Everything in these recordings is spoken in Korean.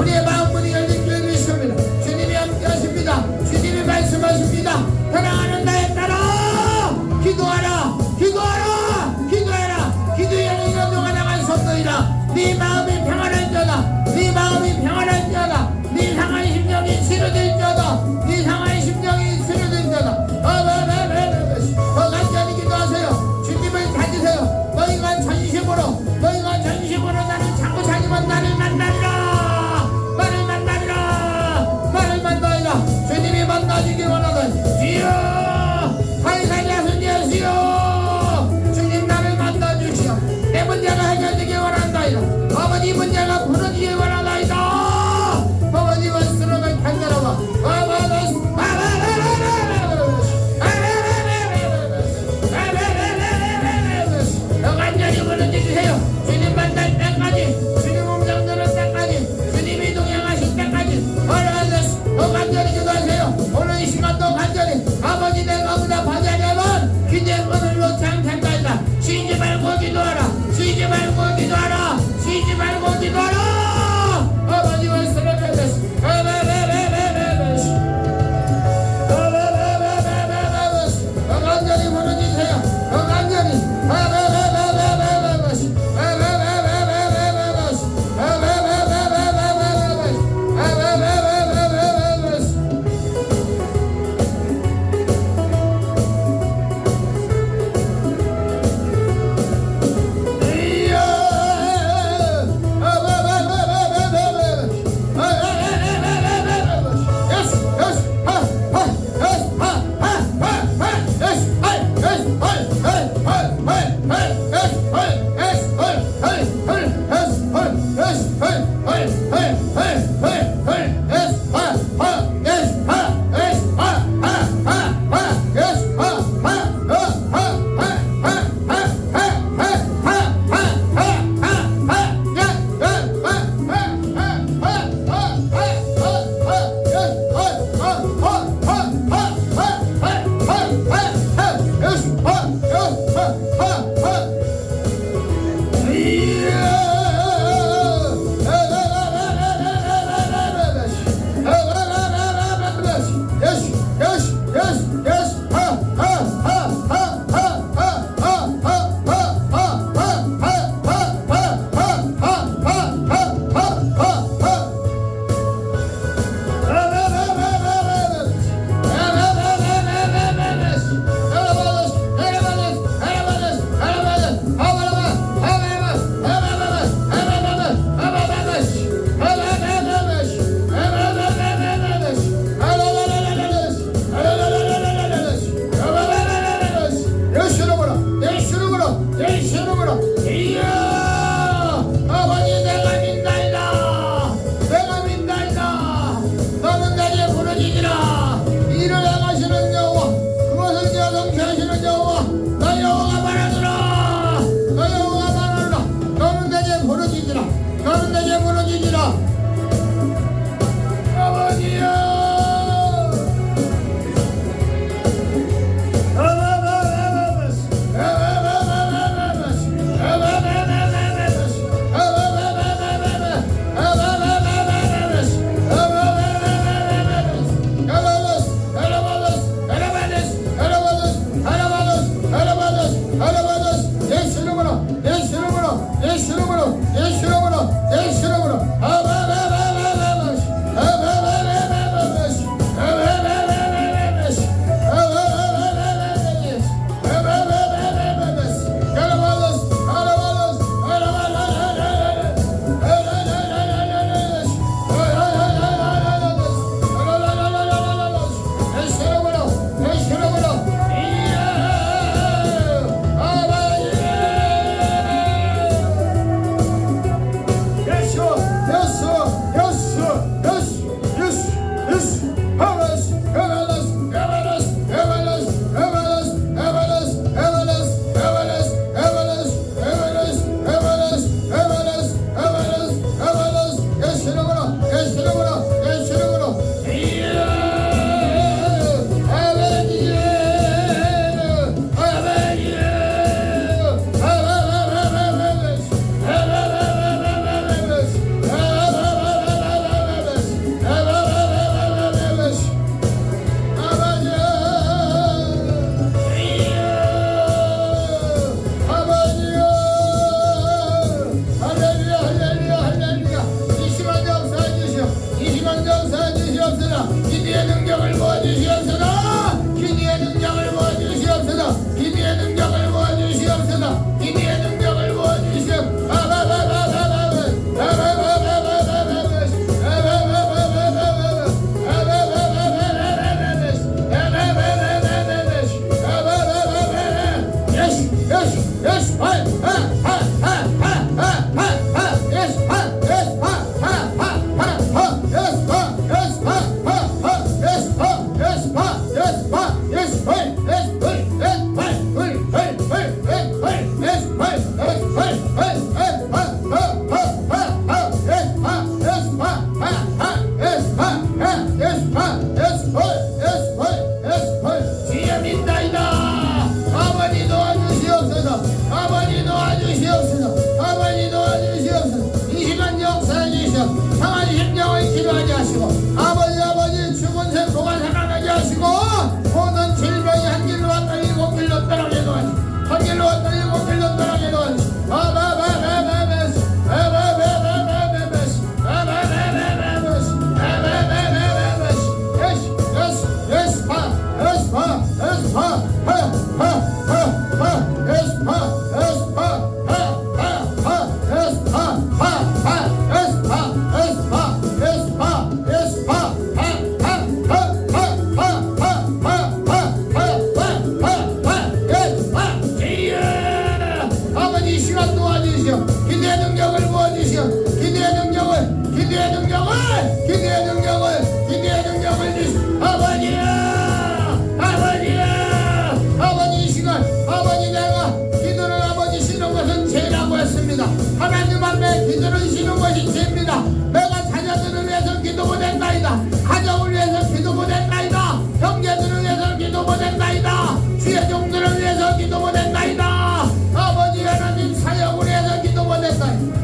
우리의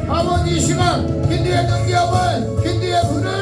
아버지 이 시간 기도의 능력을 기도의 불을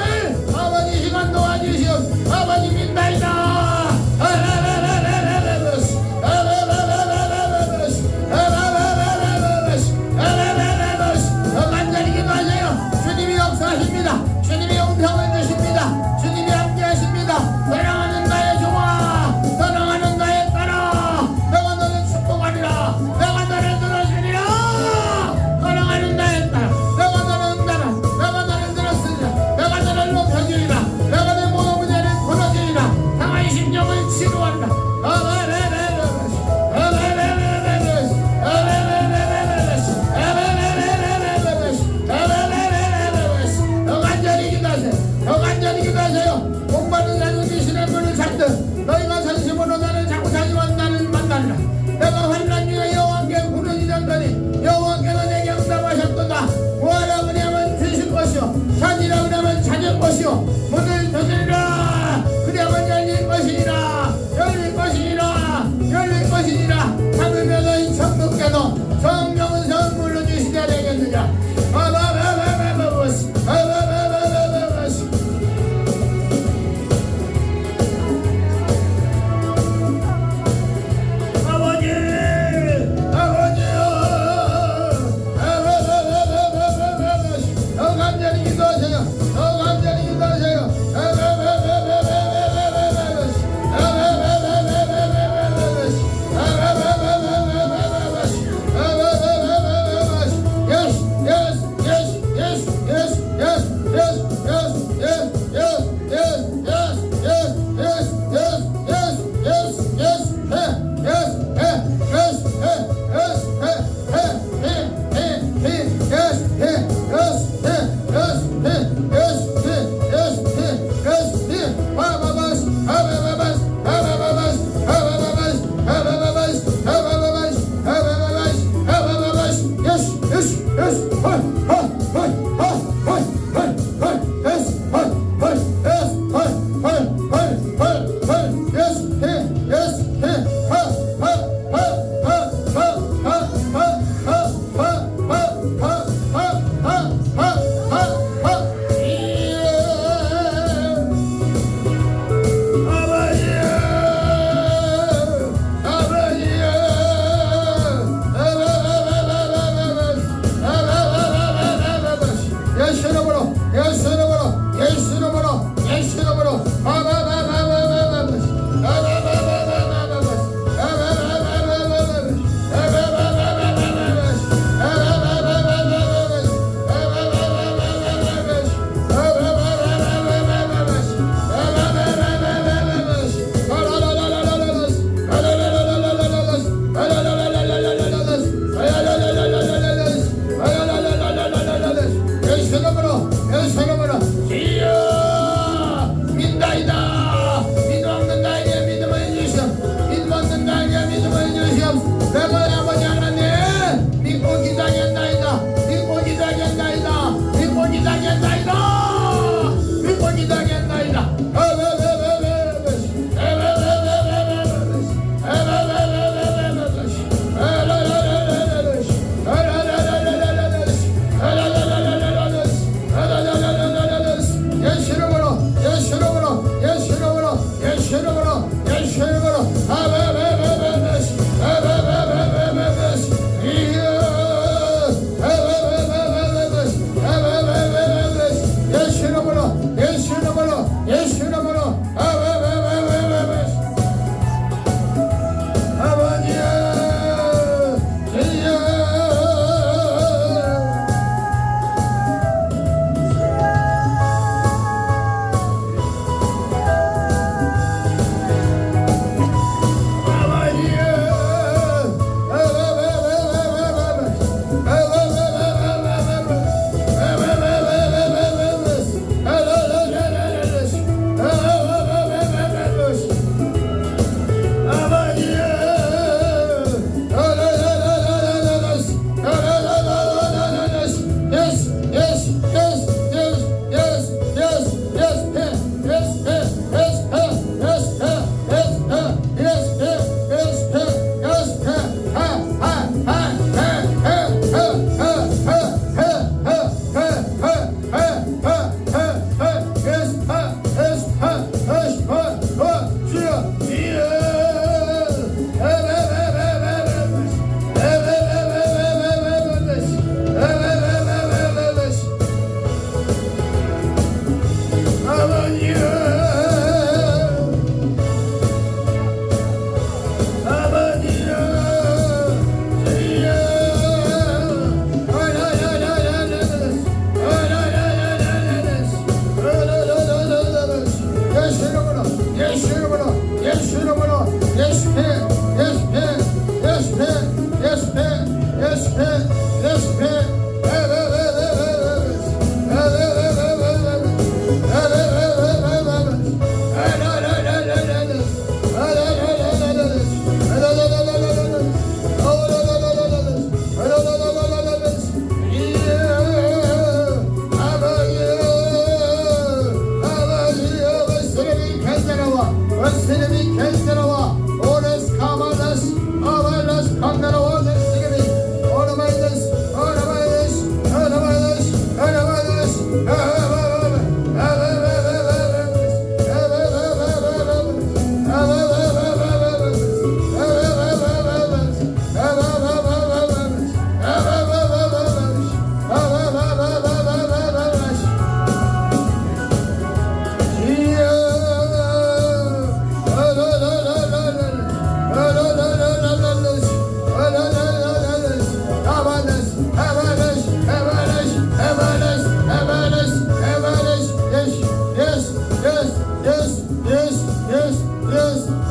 Yes. Yes.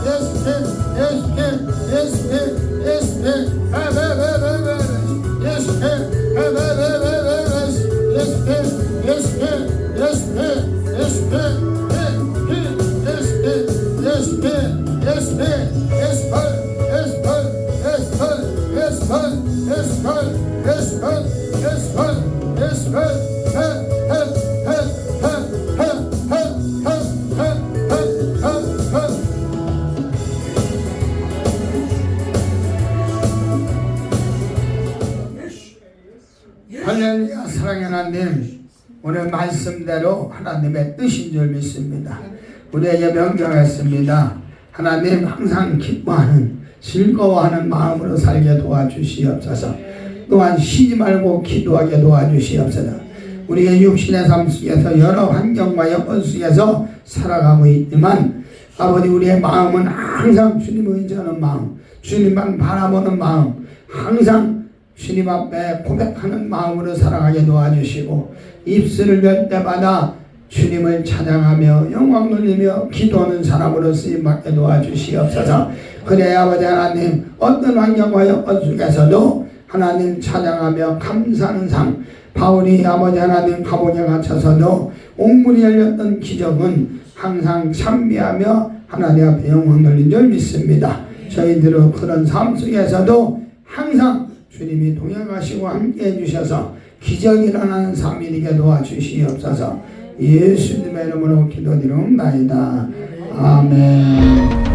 할렐루야 사랑의 하나님 오늘 말씀대로 하나님의 뜻인 줄 믿습니다. 우리에게 명령했습니다. 하나님 항상 기뻐하는 즐거워하는 마음으로 살게 도와주시옵소서. 또한 쉬지 말고 기도하게 도와주시옵소서. 우리의 육신의 삶 속에서 여러 환경과 여건 속에서 살아가고 있지만 아버지 우리의 마음은 항상 주님을 의지하는 마음 주님만 바라보는 마음 항상 주님 앞에 고백하는 마음으로 살아가게 도와주시고 입술을 열 때마다 주님을 찬양하며 영광 돌리며 기도하는 사람으로 쓰임받게 도와주시옵소서. 그래야 아버지 하나님 어떤 환경과 여건 속에서도 하나님 찬양하며 감사하는 삶 바울이 아버지 하나님 감옥에 갇혀서도 옥문이 열렸던 기적은 항상 찬미하며 하나님 앞에 영광 돌린 줄 믿습니다. 저희들은 그런 삶 속에서도 항상 주님이 동행하시고 함께 해주셔서 기적이 일어나는 삶이 되게 도와주시옵소서. 예수님의 이름으로 기도드리옵나이다. 아멘